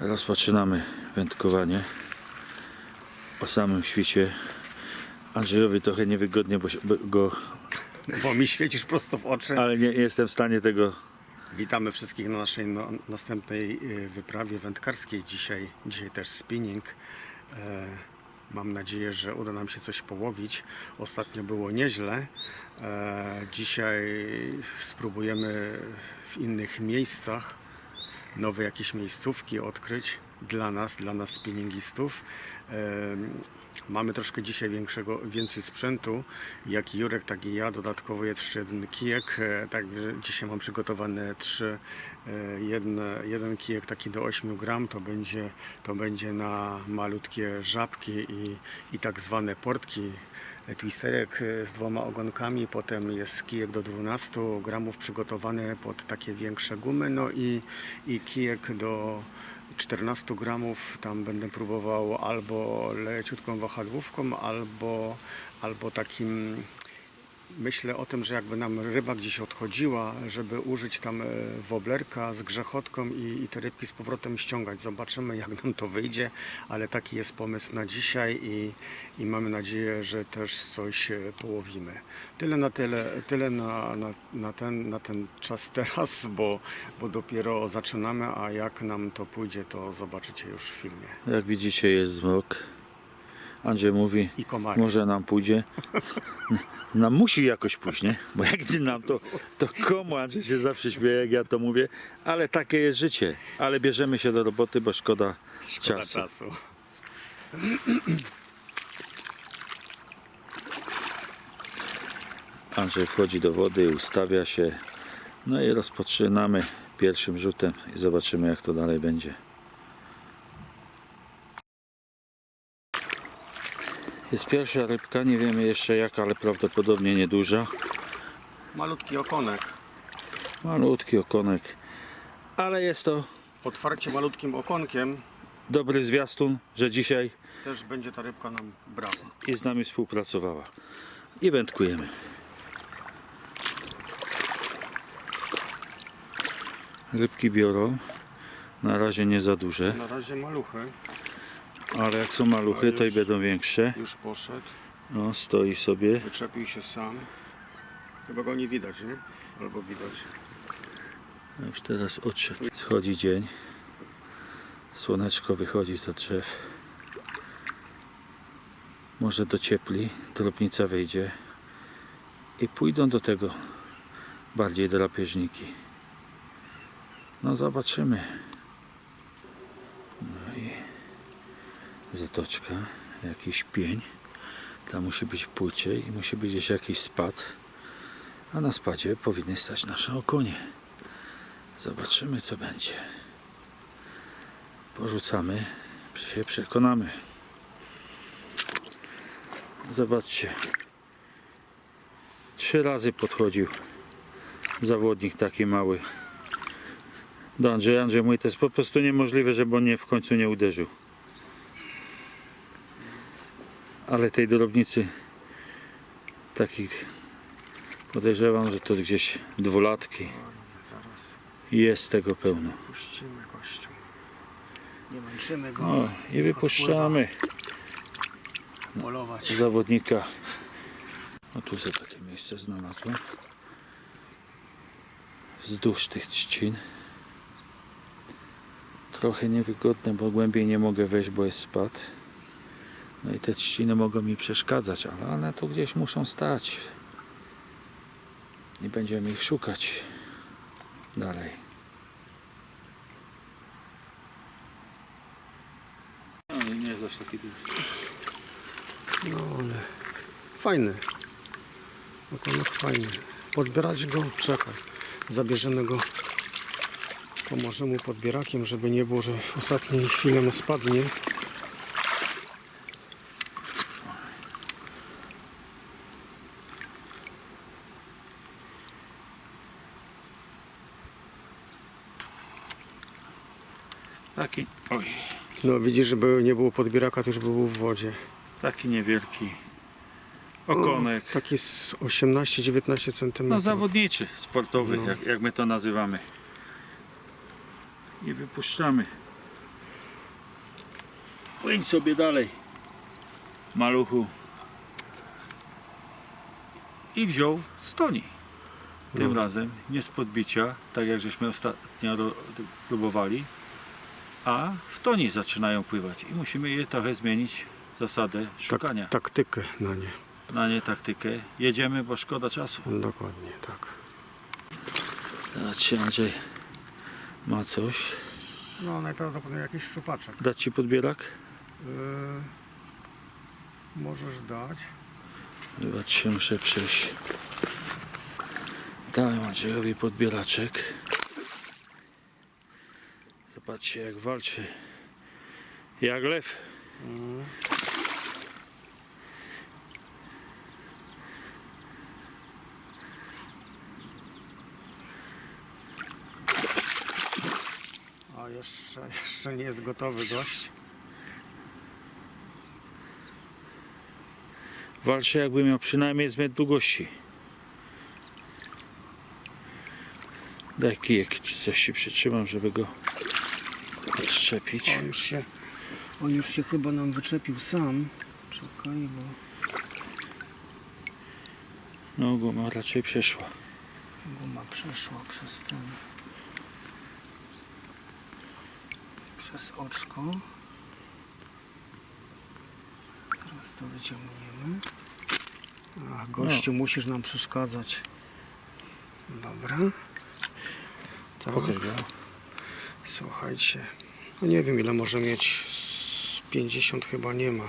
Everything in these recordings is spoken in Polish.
Rozpoczynamy wędkowanie o samym świcie. Andrzejowi trochę niewygodnie, bo, się, bo go, Bo mi świecisz prosto w oczy. ale nie jestem w stanie tego. Witamy wszystkich na naszej no, następnej y, wyprawie wędkarskiej. Dzisiaj, dzisiaj też spinning. E, mam nadzieję, że uda nam się coś połowić. Ostatnio było nieźle. E, dzisiaj spróbujemy w innych miejscach nowe jakieś miejscówki odkryć dla nas, dla nas spinningistów. Mamy troszkę dzisiaj większego, więcej sprzętu, jak Jurek, tak i ja. Dodatkowo jeszcze jeden kijek. e, Także dzisiaj mam przygotowane trzy. e, Jedne, jeden kijek taki do 8 gram to będzie, to będzie na malutkie żabki i, i tak zwane portki twisterek e, z dwoma ogonkami, potem jest kijek do 12 gramów przygotowany pod takie większe gumy, no i, i kijek do 14 gramów, tam będę próbował albo leciutką wahadłówką, albo, albo takim Myślę o tym, że jakby nam ryba gdzieś odchodziła, żeby użyć tam e, woblerka z grzechotką i, i te rybki z powrotem ściągać. Zobaczymy jak nam to wyjdzie, ale taki jest pomysł na dzisiaj i, i mamy nadzieję, że też coś e, połowimy. Tyle na tyle, tyle na, na, na, ten, na ten czas teraz, bo, bo dopiero zaczynamy, a jak nam to pójdzie, to zobaczycie już w filmie. Jak widzicie, jest zmrok. Andrzej mówi, może nam pójdzie. Nam musi jakoś pójść, nie? Bo jak nie nam, to, to komu Andrzej się zawsze śmieje, jak ja to mówię. Ale takie jest życie. Ale bierzemy się do roboty, bo szkoda, Szkoda czasu. czasu. Andrzej wchodzi do wody, ustawia się. No i rozpoczynamy pierwszym rzutem i zobaczymy jak to dalej będzie. Jest pierwsza rybka, nie wiemy jeszcze jaka, ale prawdopodobnie nieduża. Malutki okonek. Malutki okonek. Ale jest to Otwarcie malutkim okonkiem dobry zwiastun, że dzisiaj też będzie ta rybka nam brała. i z nami współpracowała. I wędkujemy. Rybki biorą. Na razie nie za duże, Na razie maluchy. Ale jak są maluchy, to i będą większe. Już poszedł. No, stoi sobie. Wyczepił się sam. Chyba go nie widać, nie? Albo widać. Już teraz odszedł. Schodzi dzień. Słoneczko wychodzi za drzew. Może dociepli, drobnica wyjdzie i pójdą do tego bardziej drapieżniki. No zobaczymy. No i zatoczka, jakiś pień. Tam musi być płycie i musi być gdzieś jakiś spad. A na spadzie powinny stać nasze okonie. Zobaczymy co będzie. Porzucamy, się przekonamy. Zobaczcie. Trzy razy podchodził zawodnik taki mały. Do Andrzeja. Andrzej mówi, to jest po prostu niemożliwe, żeby on nie w końcu nie uderzył. Ale tej drobnicy takich podejrzewam, że to gdzieś dwulatki. Jest tego pełno. puścimy. Nie męczymy go. O, i wypuszczamy Polować. zawodnika. O tu sobie takie miejsce znalazłem. Wzdłuż tych trzcin. Trochę niewygodne, bo głębiej nie mogę wejść, bo jest spad. No i te trzciny mogą mi przeszkadzać, ale one tu gdzieś muszą stać. I będziemy ich szukać dalej. No nie jest aż taki duży. No ale fajny. Okonek fajny. Podbierać go? Czekaj. Zabierzemy go. Pomoże mu podbierakiem, żeby nie było, że w ostatniej chwili mu spadnie. Taki, oj, No widzisz, żeby nie było podbieraka, to już by był w wodzie. taki niewielki okonek. Taki z 18-19 cm. No zawodniczy, sportowy, No. jak, jak my to nazywamy. I wypuszczamy. Płyń sobie dalej, maluchu. I wziął stoni. Tym No. razem nie z podbicia, tak jak żeśmy ostatnio próbowali, a w toni zaczynają pływać. I musimy je trochę zmienić zasadę szukania. Tak, taktykę na nie. Na nie taktykę. Jedziemy, bo szkoda czasu. Dokładnie, tak. Zobaczcie, Andrzej ma coś. No najprawdopodobniej jakiś szczupaczek. Dać ci podbierak? Yy, możesz dać. Zobaczcie, muszę przejść. Dałem Andrzejowi podbieraczek. Zobaczcie, jak walczy. Jak lew. A jeszcze, jeszcze nie jest gotowy gość. Walczy, jakby miał przynajmniej z długości. Daj kijek, czy coś się przytrzymam, żeby go odszczepić. On już się, on już się chyba nam wyczepił sam. Czekaj, bo No, guma raczej przeszła. guma przeszła przez ten. Przez oczko. Teraz to wyciągniemy. Ach, gościu, musisz nam przeszkadzać. Dobra. Tak. Pokaż go. Słuchajcie, no nie wiem ile może mieć, z 50 chyba nie ma,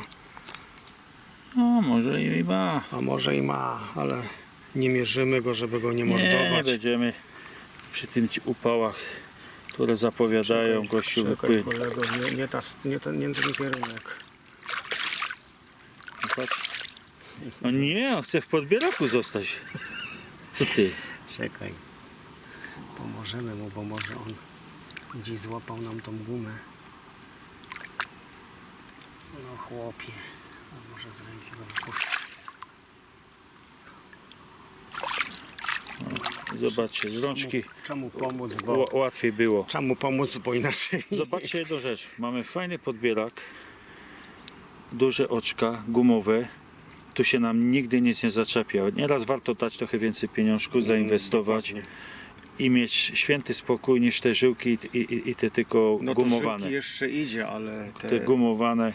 No, może i ma. a może i ma, ale nie mierzymy go, żeby go nie Nie, mordować. będziemy przy tym ci upałach, które zapowiadają gościu Czekaj, kolego, nie, nie, ta, nie, ten, nie ten kierunek. No nie, on chce w podbieraku zostać. Co ty? Czekaj, pomożemy mu, bo może on gdzieś złapał nam tą gumę. No chłopie, a może z ręki go wypuszczę. Zobaczcie, z rączki Czemu pomóc, bo, ł- łatwiej było. czemu pomóc, bo inaczej Zobaczcie jedną rzecz. Mamy fajny podbierak, duże oczka gumowe. Tu się nam nigdy nic nie zaczepia. Nieraz warto dać trochę więcej pieniążków, zainwestować Dokładnie. I mieć święty spokój niż te żyłki i, i, i te tylko No gumowane. żyłki jeszcze idzie, ale te, Te gumowane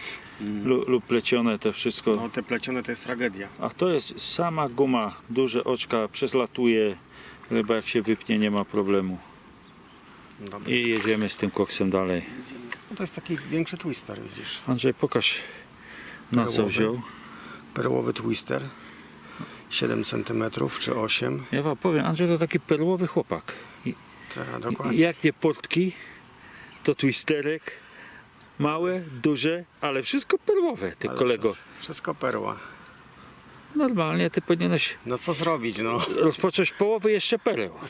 lu- lub plecione, to wszystko. no, te plecione to jest tragedia. A to jest sama guma, duże oczka, przeslatuje, chyba jak się wypnie nie ma problemu. Dobra. I jedziemy z tym koksem dalej. No to jest taki większy twister, widzisz. Andrzej, pokaż na co Perłowy. wziął. Perłowy twister. 7 cm czy 8. Ja wam powiem, Andrzej to taki perłowy chłopak. Tak, dokładnie. jak nie portki, to twisterek. Małe, duże, ale wszystko perłowe, ty Ale kolego. wszy- Wszystko perła. Normalnie ty powinieneś No co zrobić, no. rozpocząć połowy jeszcze pereł.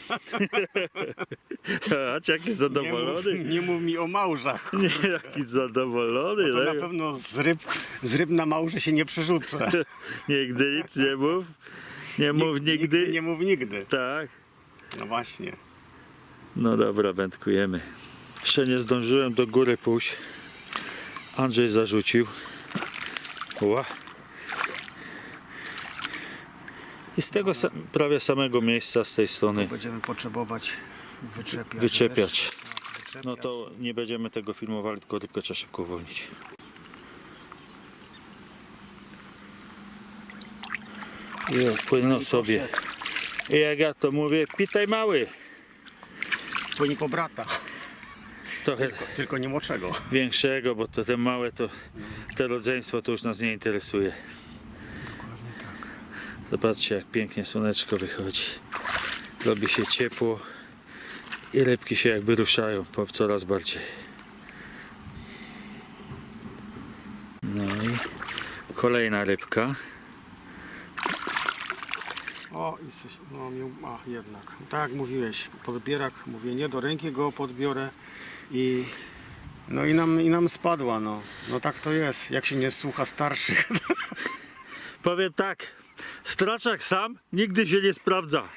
Zobacz, jaki Nie mów, zadowolony. nie mów mi o małżach. Nie, jaki zadowolony. To na tak? pewno z ryb, z ryb na małże się nie przerzucę. Nigdy nic nie mów. Nie mów nigdy. Nie mów nigdy. Tak. No właśnie. No dobra, wędkujemy. Jeszcze nie zdążyłem do góry pójść. Andrzej zarzucił. Ła. I z tego sa- prawie samego miejsca, z tej strony Będziemy potrzebować wyczepiać. Tak, wyczepiać. No to nie będziemy tego filmowali, tylko rybkę trzeba szybko uwolnić. I płynął sobie. I jak ja to mówię, pitaj mały. Płyń po brata. Trochę Tylko nie młodszego. większego, bo to te małe to te rodzeństwo to już nas nie interesuje. Zobaczcie jak pięknie słoneczko wychodzi. Robi się ciepło i rybki się jakby ruszają po coraz bardziej. No i kolejna rybka. O, i coś, no ach jednak. Tak jak mówiłeś, podbierak, mówię, nie do ręki go podbiorę i no i nam, i nam spadła, no. No tak to jest, jak się nie słucha starszych. Powiem tak, straczak sam nigdy się nie sprawdza.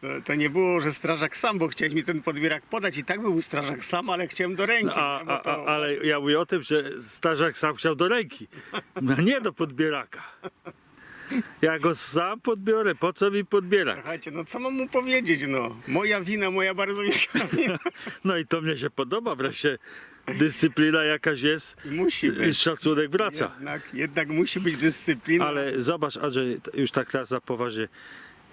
To, to nie było, że strażak sam, bo chciałeś mi ten podbierak podać i tak był strażak sam, ale chciałem do ręki. A, nie? Bo a, to- a, ale ja mówię o tym, że starzak sam chciał do ręki, no nie do podbieraka. Ja go sam podbiorę, po co mi podbierak? Słuchajcie, no co mam mu powiedzieć, no? Moja wina, moja bardzo wielka wina. No i to mnie się podoba, wreszcie dyscyplina jakaś jest, Musi być. szacunek wraca. Jednak, jednak musi być dyscyplina. Ale zobacz, Andrzej, już tak teraz za poważnie,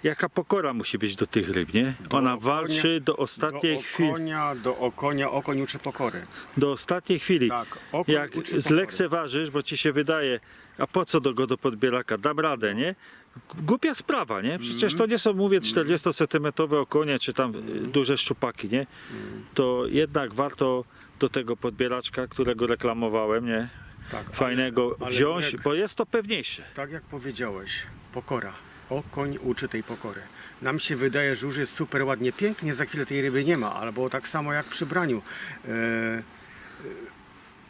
jaka pokora musi być do tych ryb, nie? Do Ona okonia- walczy do ostatniej do chwili. okonia, do okonia, okoń uczy pokory. Do ostatniej chwili. Tak, okoń Jak uczy zlekceważysz, bo ci się wydaje, a po co do go do podbieraka? Dam radę, nie? Głupia sprawa, nie? Przecież Mhm. to nie są, mówię, 40-centymetrowe okonie, czy tam y, duże szczupaki, nie? Mhm. To jednak warto do tego podbieraczka, którego reklamowałem, nie? Tak, Fajnego ale- ale wziąć, jak- bo jest to pewniejsze. Tak jak powiedziałeś, pokora. Okoń uczy tej pokory. Nam się wydaje, że już jest super ładnie, pięknie, za chwilę tej ryby nie ma, albo tak samo jak przy braniu. E,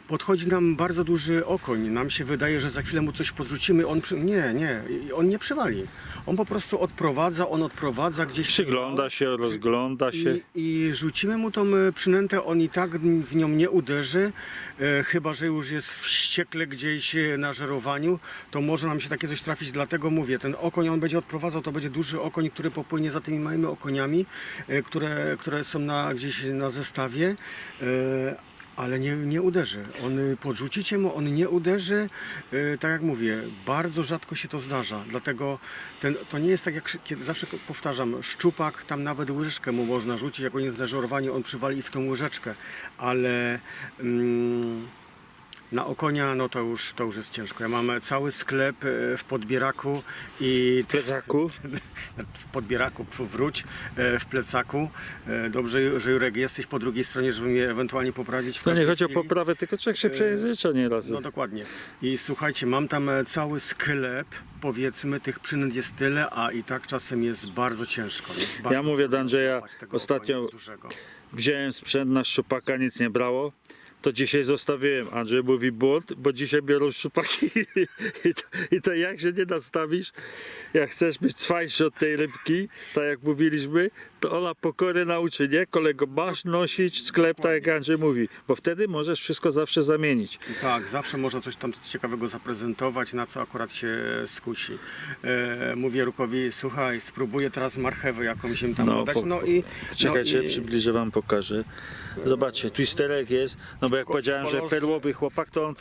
podchodzi nam bardzo duży okoń, nam się wydaje, że za chwilę mu coś podrzucimy, on przy... nie, nie, on nie przywali. On po prostu odprowadza, on odprowadza gdzieś. Przygląda się, rozgląda się. I, I rzucimy mu tą e, przynętę, on i tak w nią nie uderzy, e, chyba że już jest wściekle gdzieś e, na żerowaniu, to może nam się takie coś trafić, dlatego mówię, ten okoń on będzie odprowadzał, to będzie duży okoń, który popłynie za tymi małymi okoniami, e, które, które są na, gdzieś na zestawie. e, ale nie, nie uderzy. On y, podrzucicie mu, on nie uderzy. Y, Tak jak mówię, bardzo rzadko się to zdarza. Dlatego ten, to nie jest tak jak kiedy zawsze powtarzam, szczupak, tam nawet łyżeczkę mu można rzucić, jak on jest na żerowaniu, on przywali w tą łyżeczkę. Ale mm, na okonia, no to już, to już jest ciężko. Ja mam cały sklep y, w podbieraku i Plecaków. w podbieraku, wróć, e, w plecaku. E, Dobrze, że Jurek jesteś po drugiej stronie, żeby mnie ewentualnie poprawić. W To nie chodzi o chwili. poprawę, tylko człowiek się przejęzycza nieraz. No dokładnie. I słuchajcie, mam tam e, cały sklep, powiedzmy, tych przynęt jest tyle, a i tak czasem jest bardzo ciężko. Bardzo Ja mówię do Andrzeja, ostatnio-. Wziąłem sprzęt na szczupaka, nic nie brało. To dzisiaj zostawiłem. Andrzej mówi błąd, bo dzisiaj biorą szczupaki. I to, I to jak się nie nastawisz, jak chcesz być cwańszy od tej rybki, tak jak mówiliśmy, to ona pokory nauczy, nie? Kolego, masz nosić sklep, tak jak Andrzej mówi, bo wtedy możesz wszystko zawsze zamienić. Tak, zawsze można coś tam ciekawego zaprezentować, na co akurat się skusi. E, mówię Rukowi, słuchaj, spróbuję teraz marchewę jakąś im tam No, podać. po- No i. Czekajcie, no i, przybliżę wam, pokażę. Zobaczcie, twisterek jest, no bo jak powiedziałem, że perłowy chłopak, to on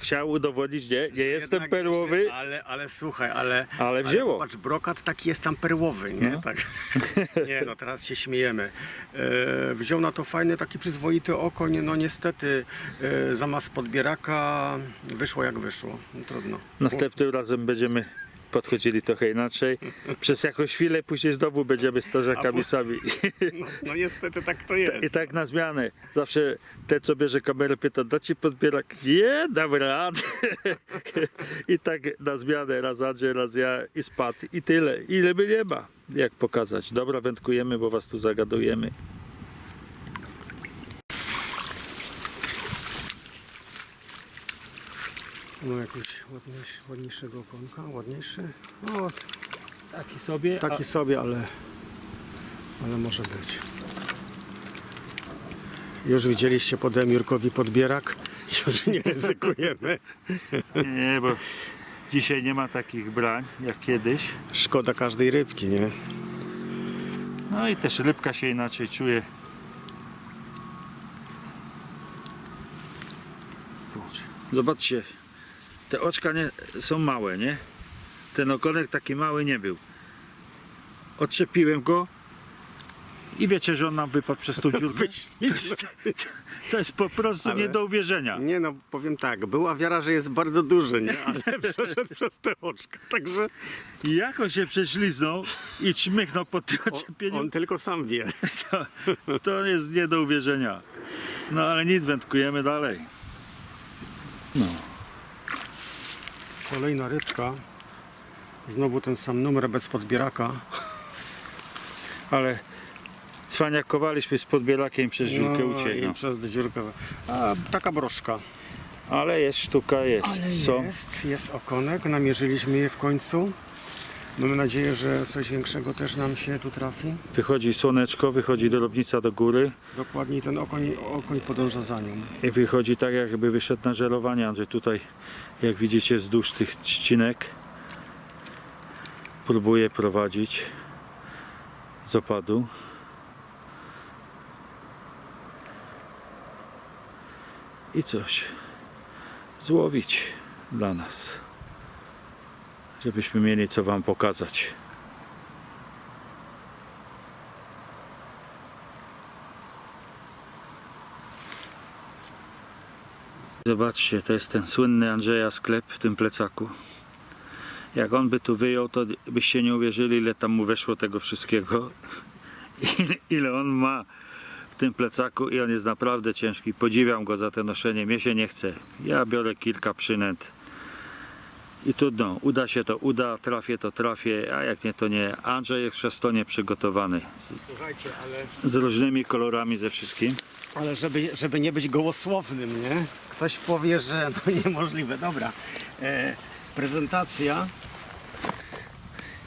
chciał udowodnić, nie, nie jestem Jednak perłowy, Ale, ale słuchaj, ale. Ale wzięło. Patrz, brokat taki jest tam perłowy, nie? No. Tak. Nie, no teraz się śmiejemy. E, wziął na to fajny, taki przyzwoity okoń. No niestety e, zamiast podbieraka wyszło jak wyszło. No, trudno. Następnym razem będziemy podchodzili trochę inaczej. Przez jakąś chwilę, później znowu będziemy strażakami po- sami. No, no niestety tak to jest. I tak na zmianę. Zawsze ten, co bierze kamerę, pyta, da ci podbierak? Nie, dam radę. I tak na zmianę, raz Andrzej, raz ja i spadł. I tyle. Ile by nie ma, jak pokazać. Dobra, wędkujemy, bo was tu zagadujemy. No jakiegoś ładniejszy, ładniejszego okonka, ładniejszy. No, Taki sobie. taki sobie, ale, ale może być. Już widzieliście podem Jurkowi podbierak. Już nie ryzykujemy. Nie, bo dzisiaj nie ma takich brań jak kiedyś. Szkoda każdej rybki, nie? No i też rybka się inaczej czuje. Zobaczcie, te oczka nie, są małe, nie? Ten ogonek taki mały nie był. Odczepiłem go i wiecie, że on nam wypadł przez tą dziurkę? To jest, to jest po prostu Ale- nie do uwierzenia. Nie no, powiem tak, była wiara, że jest bardzo duży, nie? Ale przeszedł przez te oczka, także I jak on się prześliznął i czmychnął pod tym on, odczepieniem, on tylko sam wie. to, to jest nie do uwierzenia. No ale nic, wędkujemy dalej. No. Kolejna rybka. Znowu ten sam numer bez podbieraka. Ale cwaniakowaliśmy z podbierakiem przez dziurkę No uciekł. i przez dziurkę. A, taka broszka. Ale jest sztuka, jest. Są. Jest, jest okonek, namierzyliśmy je w końcu. Mamy nadzieję, że coś większego też nam się tu trafi. Wychodzi słoneczko, wychodzi drobnica do góry Dokładniej ten okoń, okoń podąża za nią. i wychodzi tak jakby wyszedł na żerowanie, Andrzej tutaj jak widzicie wzdłuż tych trzcinek próbuje prowadzić z opadu. I coś złowić dla nas, żebyśmy mieli co Wam pokazać. Zobaczcie, to jest ten słynny Andrzeja sklep w tym plecaku. Jak on by tu wyjął, to byście nie uwierzyli, ile tam mu weszło tego wszystkiego. Ile- on ma w tym plecaku i on jest naprawdę ciężki. Podziwiam go za to noszenie. Mnie się nie chce. Ja biorę kilka przynęt. I trudno, uda się to uda, trafię to trafię, a jak nie to nie. Andrzej jest przestonie przygotowany. Słuchajcie, ale, z różnymi kolorami, ze wszystkim. ale żeby, żeby nie być gołosłownym, nie? Ktoś powie, że no niemożliwe. Dobra. E, prezentacja.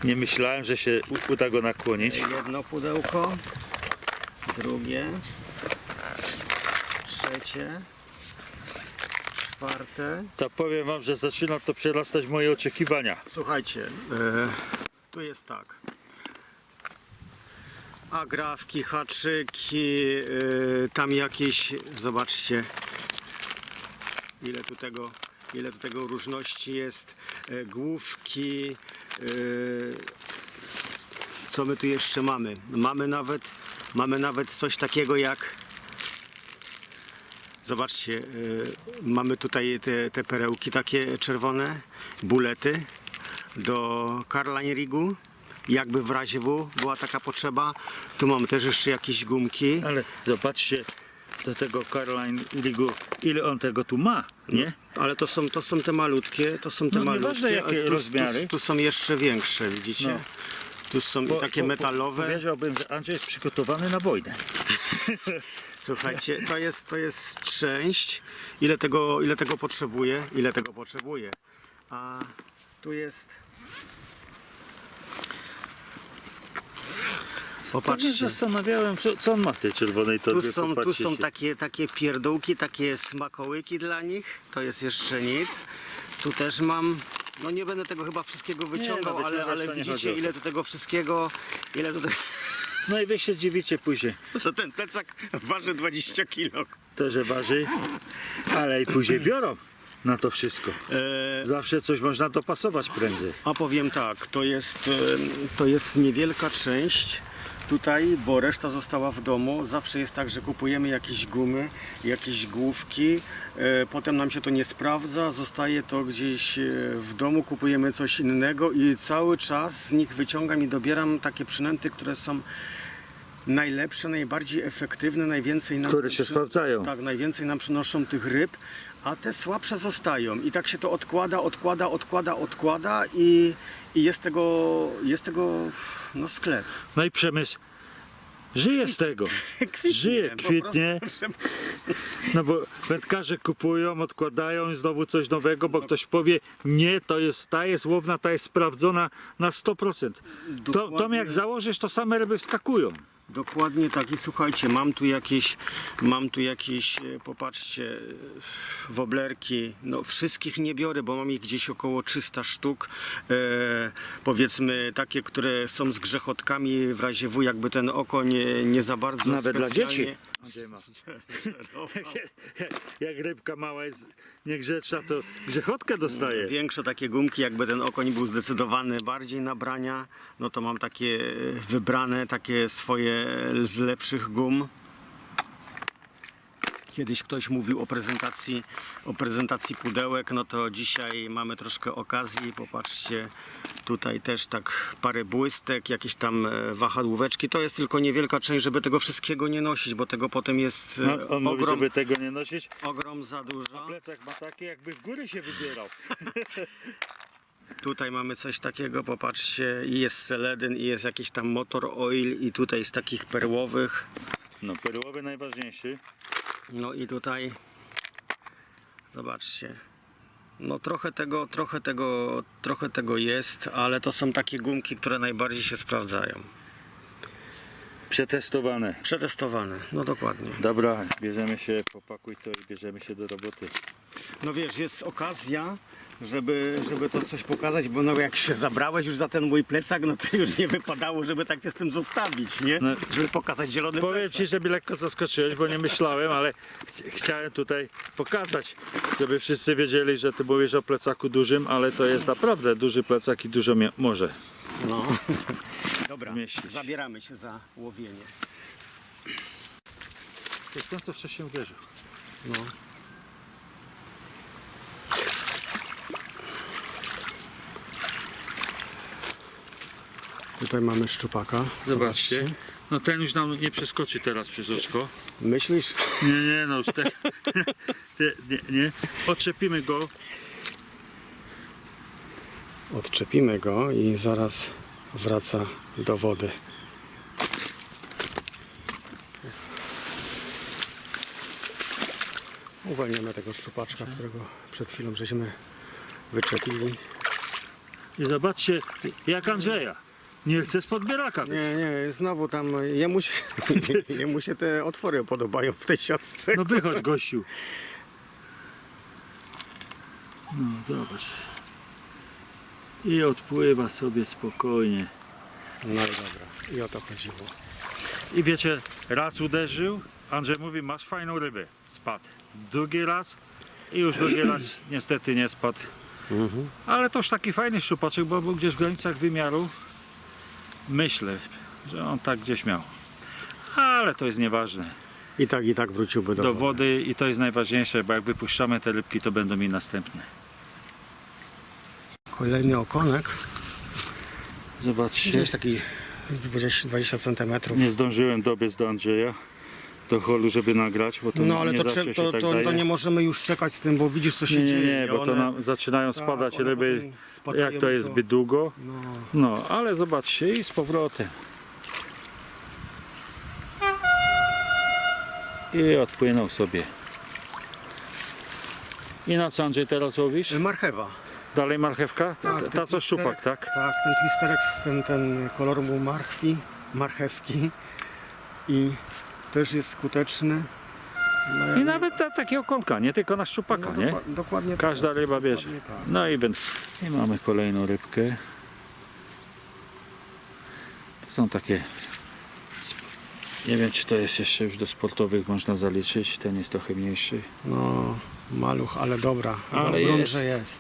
Nie myślałem, że się uda go nakłonić. Jedno pudełko, drugie, trzecie, czwarte. To powiem wam, że zaczyna to przerastać moje oczekiwania. Słuchajcie, e, tu jest tak. Agrafki, haczyki, e, tam jakieś, zobaczcie, ile tu tego, ile tu tego różności jest, e, główki, e, co my tu jeszcze mamy? Mamy nawet, mamy nawet coś takiego jak Zobaczcie, y, mamy tutaj te, te perełki takie czerwone, bulety do Caroline Rigu. Jakby w razie W była taka potrzeba. Tu mamy też jeszcze jakieś gumki. Ale zobaczcie do tego Caroline Ligu, ile on tego tu ma, nie? Ale to są, to są te malutkie, to są te No, malutkie. nieważne, jakie tu, rozmiary. Tu, tu są jeszcze większe, widzicie? No. Tu są i takie po- po- metalowe. Powiedziałbym, że Andrzej jest przygotowany na wojnę. Słuchajcie, to jest, to jest część. Ile tego, ile tego potrzebuje? Ile tego potrzebuje? A tu jest. Się Popatrzcie. zastanawiałem, co, co on ma w tej czerwonej Tu torbie. są, tu popatrzcie są się. takie, takie pierdółki, takie smakołyki dla nich. To jest jeszcze nic. Tu też mam. No nie będę tego chyba wszystkiego wyciągał, ale, ale to nie chodzi widzicie o ile tu tego wszystkiego, ile tu tego, No i wy się dziwicie później, że ten plecak waży 20 kg. to że waży, ale i później biorą na to wszystko. E, Zawsze coś można dopasować prędzej. A powiem tak, to jest, em, to jest niewielka część tutaj, bo reszta została w domu. Zawsze jest tak, że kupujemy jakieś gumy, jakieś główki, e, potem nam się to nie sprawdza, zostaje to gdzieś e, w domu, kupujemy coś innego i cały czas z nich wyciągam i dobieram takie przynęty, które są najlepsze, najbardziej efektywne, najwięcej nam Które się sprawdzają. Tak, najwięcej nam przynoszą tych ryb, a te słabsze zostają. I tak się to odkłada, odkłada, odkłada, odkłada i, i jest tego, jest tego no, sklep. No i przemysł żyje z tego. Kwitnie, Żyje, kwitnie. No bo wędkarze kupują, odkładają i znowu coś nowego, bo ktoś powie nie, to jest, ta jest łowna, ta jest sprawdzona na 100%. To, to Dokładnie. jak założysz, to same ryby wskakują. Dokładnie tak i słuchajcie, mam tu jakieś, mam tu jakieś, e, popatrzcie, e, woblerki, no wszystkich nie biorę, bo mam ich gdzieś około 300 sztuk, e, powiedzmy takie, które są z grzechotkami, w razie W jakby ten oko nie, nie za bardzo Nawet dla specjalnie- dzieci. Jak, się, jak, jak rybka mała jest niegrzeczna, to grzechotkę dostaje. Większe takie gumki, jakby ten okoń był zdecydowany bardziej na brania, no to mam takie wybrane, takie swoje z lepszych gum. Kiedyś ktoś mówił o prezentacji, o prezentacji pudełek, no to dzisiaj mamy troszkę okazji. Popatrzcie, tutaj też tak parę błystek, jakieś tam e, wahadłóweczki. To jest tylko niewielka część, żeby tego wszystkiego nie nosić, bo tego potem jest e, No, on mówi, ogrom, żeby tego nie nosić. ogrom za dużo. Plecak ma takie, jakby w góry się wybierał. Tutaj mamy coś takiego, popatrzcie, i jest seledyn, i jest jakiś tam motor oil, i tutaj z takich perłowych. No, perłowy najważniejszy. No i tutaj, zobaczcie, No trochę tego, trochę tego, trochę tego jest, ale to są takie gumki, które najbardziej się sprawdzają. Przetestowane. Przetestowane, no dokładnie. Dobra, bierzemy się, popakuj to i bierzemy się do roboty. No wiesz, jest okazja, żeby, żeby to coś pokazać, bo no jak się zabrałeś już za ten mój plecak, no to już nie wypadało, żeby tak cię z tym zostawić, nie? No. Żeby pokazać zielony Powiem plecak. Ci, że mnie lekko zaskoczyłeś, bo nie myślałem, ale ch- chciałem tutaj pokazać, żeby wszyscy wiedzieli, że Ty mówisz o plecaku dużym, ale to jest naprawdę duży plecak i dużo może. No. Dobra, Zmieścić. zabieramy się za łowienie. To jest ten, co wcześniej uderzył. No. Tutaj mamy szczupaka. Zobaczcie. No ten już nam nie przeskoczy teraz przez oczko. Myślisz? Nie, nie, no już te, nie, nie. Odczepimy go. Odczepimy go i zaraz wraca do wody. Uwalniamy tego szczupaczka, którego przed chwilą żeśmy wyczepili. I zobaczcie, jak Andrzeja. Nie chce z podbieraka. Nie, nie, znowu tam jemu się, jemu się te otwory podobają w tej siatce. No wychodź gościu. No zobacz. I odpływa sobie spokojnie. No i dobra, i o to chodziło. I wiecie, raz uderzył, Andrzej mówi, masz fajną rybę. Spadł. Drugi raz i już drugi raz niestety nie spadł. Ale to już taki fajny szczupaczek, bo był gdzieś w granicach wymiaru. Myślę, że on tak gdzieś miał. Ale to jest nieważne. I tak, i tak wróciłby do, do wody. wody i to jest najważniejsze, bo jak wypuszczamy te rybki, to będą mi następne. Kolejny okonek, Zobaczcie, gdzieś taki z 20, 20 cm. nie zdążyłem dobiec do Andrzeja, do holu, żeby nagrać, bo to No ale nie to, zawsze trze- się to, tak to, daje. to nie możemy już czekać z tym, bo widzisz co się nie, nie, dzieje. nie, bo to One- nam zaczynają spadać Tak, ryby, potem spadają jak to jest zbyt długo. No. No, ale zobaczcie i z powrotem. I odpłynął sobie. I na co Andrzej teraz łowisz? Marchewa. Dalej marchewka? Ta, Tak, ta, ten ta co twisterek- szczupak, tak? Tak, ten twisterek, ten, ten kolor mu marchwi, marchewki i też jest skuteczny. No, I nawet na takiego kątka, nie tylko na szczupaka, no, nie? dokła- Dokładnie Każda tak. ryba bierze. Tak. No i, i mamy kolejną rybkę. To są takie. Nie wiem, czy to jest jeszcze już do sportowych można zaliczyć. Ten jest trochę mniejszy. No, maluch, ale dobra. Ale jest. że jest.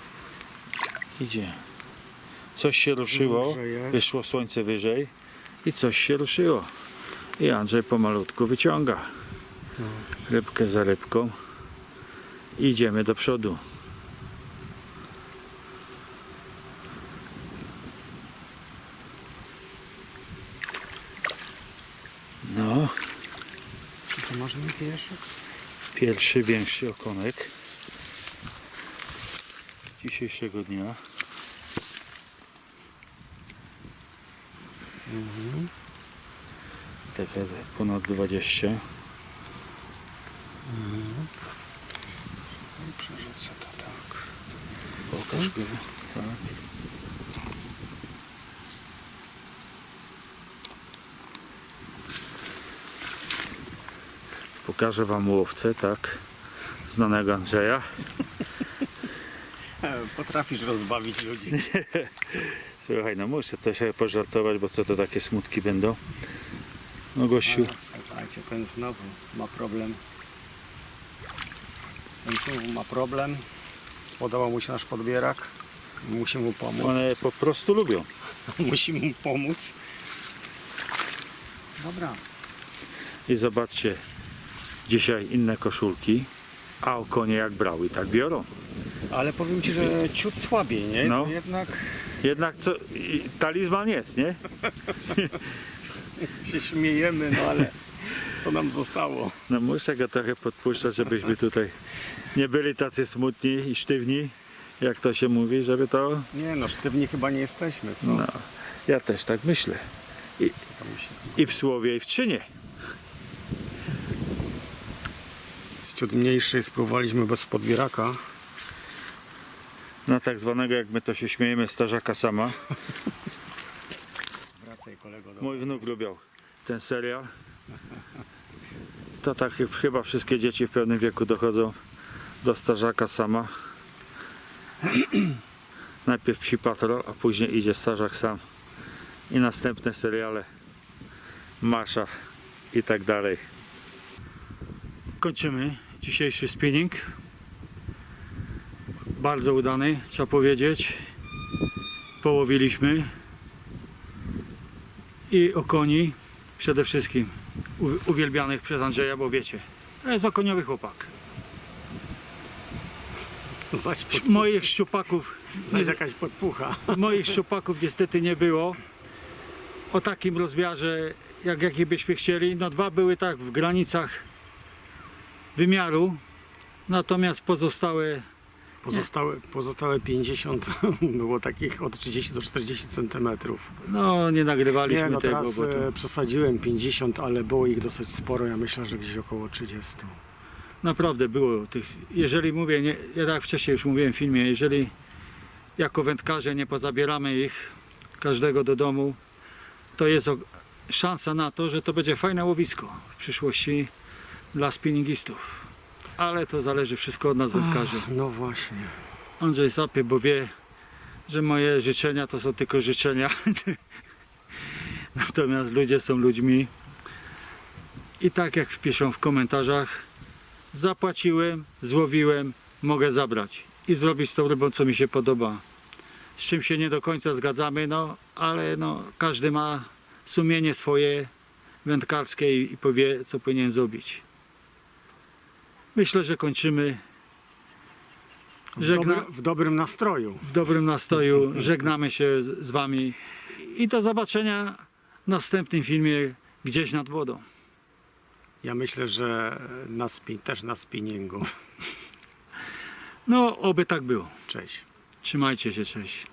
Idzie. Coś się ruszyło, wyszło słońce wyżej i coś się ruszyło. I Andrzej pomalutku wyciąga rybkę za rybką. I idziemy do przodu. No, Czy to może nie pierwszy? pierwszy większy okonek dzisiejszego dnia. Taka ponad 20. Przerzucę to tak. Pokaż go. Tak. Pokażę wam łowcę, tak? Znanego Andrzeja. Potrafisz rozbawić ludzi. Słuchaj, no muszę też sobie pożartować, bo co to takie smutki będą. No gościu, Słuchajcie, ten znowu ma problem. Ten znowu ma problem. Spodobał mu się nasz podbierak. Musimy mu pomóc. one po prostu lubią. Musimy mu pomóc. Dobra. I zobaczcie, dzisiaj inne koszulki, a o konie jak brały, tak biorą. Ale powiem Ci, że ciut słabiej, nie? No. Jednak Jednak co, talizman jest, nie? się śmiejemy, no ale co nam zostało? No muszę go trochę podpuszczać, żebyśmy tutaj nie byli tacy smutni i sztywni, jak to się mówi, żeby to... Nie no, sztywni chyba nie jesteśmy, co? No, ja też tak myślę. I, i w słowie, i w czynie. Z ciut mniejszej spróbowaliśmy bez podbieraka. Na tak zwanego, jak my to się śmiejemy, starzaka sama. Mój wnuk lubiał ten serial. To tak chyba wszystkie dzieci w pewnym wieku dochodzą do starzaka sama. Najpierw psi patrol, a później idzie starzak sam. I następne seriale. Masza i tak dalej. Kończymy dzisiejszy spinning. Bardzo udany, trzeba powiedzieć. Połowiliśmy i o koni przede wszystkim uwielbianych przez Andrzeja, bo wiecie, to jest okoniowy chłopak. Zaś, pod... Moich szczupaków, Zaś jakaś podpucha. moich szczupaków niestety nie było o takim rozmiarze, jak jaki byśmy chcieli. No dwa były tak w granicach wymiaru, natomiast pozostałe Pozostałe, pozostałe 50 było takich od 30 do 40 centymetrów. no nie nagrywaliśmy Nie, no tego, teraz bo to e, przesadziłem 50, ale było ich dosyć sporo. Ja myślę, że gdzieś około 30. Naprawdę było tych. Jeżeli mówię, nie, ja tak wcześniej już mówiłem w filmie, jeżeli jako wędkarze nie pozabieramy ich, każdego do domu, to jest szansa na to, że to będzie fajne łowisko w przyszłości dla spinningistów. Ale to zależy wszystko od nas wędkarzy. No właśnie. Andrzej sapie, bo wie, że moje życzenia to są tylko życzenia. Natomiast ludzie są ludźmi. I tak jak piszą w komentarzach, zapłaciłem, złowiłem, mogę zabrać i zrobić z tą rybą, co mi się podoba. Z czym się nie do końca zgadzamy, no ale no, każdy ma sumienie swoje wędkarskie i, i powie, co powinien zrobić. Myślę, że kończymy. W, Żegna- dobry, w dobrym nastroju. w dobrym nastoju. Żegnamy się z, z Wami i do zobaczenia w następnym filmie gdzieś nad wodą. Ja myślę, że na spin, też na spinningu. No, oby tak było. Cześć. Trzymajcie się, cześć.